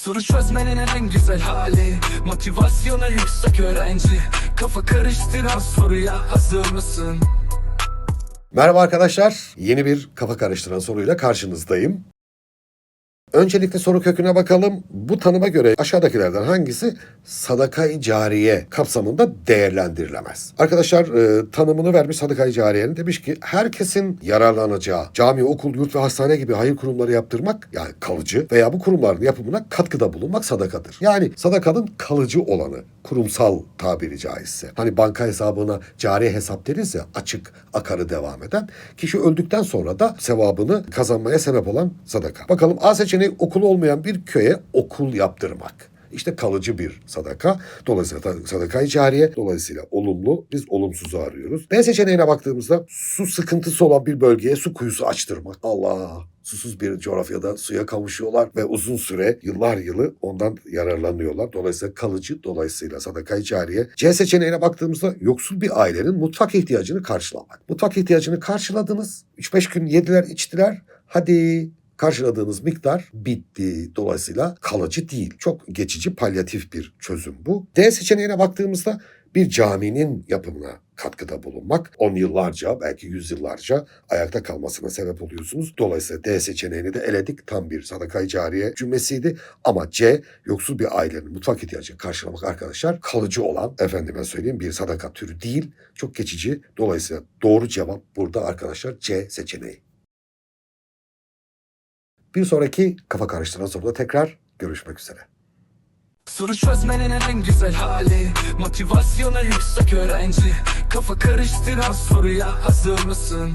Soru çözmenin en güzel hali Motivasyonu yüksek öğrenci Kafa karıştıran soruya hazır mısın? Merhaba arkadaşlar. Yeni bir kafa karıştıran soruyla karşınızdayım. Öncelikle soru köküne bakalım. Bu tanıma göre aşağıdakilerden hangisi sadaka-i cariye kapsamında değerlendirilemez? Arkadaşlar e, tanımını vermiş sadaka-i cariyenin demiş ki herkesin yararlanacağı cami, okul, yurt ve hastane gibi hayır kurumları yaptırmak yani kalıcı veya bu kurumların yapımına katkıda bulunmak sadakadır. Yani sadakanın kalıcı olanı, kurumsal tabiri caizse. Hani banka hesabına cari hesap deriz ya açık, akarı devam eden. Kişi öldükten sonra da sevabını kazanmaya sebep olan sadaka. Bakalım A seçeneği okul olmayan bir köye okul yaptırmak. İşte kalıcı bir sadaka. Dolayısıyla da- sadaka-i cariye. Dolayısıyla olumlu. Biz olumsuzu arıyoruz. B seçeneğine baktığımızda su sıkıntısı olan bir bölgeye su kuyusu açtırmak. Allah! Susuz bir coğrafyada suya kavuşuyorlar ve uzun süre yıllar yılı ondan yararlanıyorlar. Dolayısıyla kalıcı dolayısıyla sadaka-i cariye. C seçeneğine baktığımızda yoksul bir ailenin mutfak ihtiyacını karşılamak. Mutfak ihtiyacını karşıladınız. 3-5 gün yediler içtiler. Hadi karşıladığınız miktar bitti. Dolayısıyla kalıcı değil. Çok geçici palyatif bir çözüm bu. D seçeneğine baktığımızda bir caminin yapımına katkıda bulunmak. On yıllarca belki yüzyıllarca ayakta kalmasına sebep oluyorsunuz. Dolayısıyla D seçeneğini de eledik. Tam bir sadaka-i cariye cümlesiydi. Ama C yoksul bir ailenin mutfak ihtiyacını karşılamak arkadaşlar kalıcı olan efendime söyleyeyim bir sadaka türü değil. Çok geçici. Dolayısıyla doğru cevap burada arkadaşlar C seçeneği. Bir sonraki kafa karıştıran soruda tekrar görüşmek üzere. Soru çözmenin en güzel hali Motivasyonu yüksek öğrenci Kafa karıştıran soruya hazır mısın?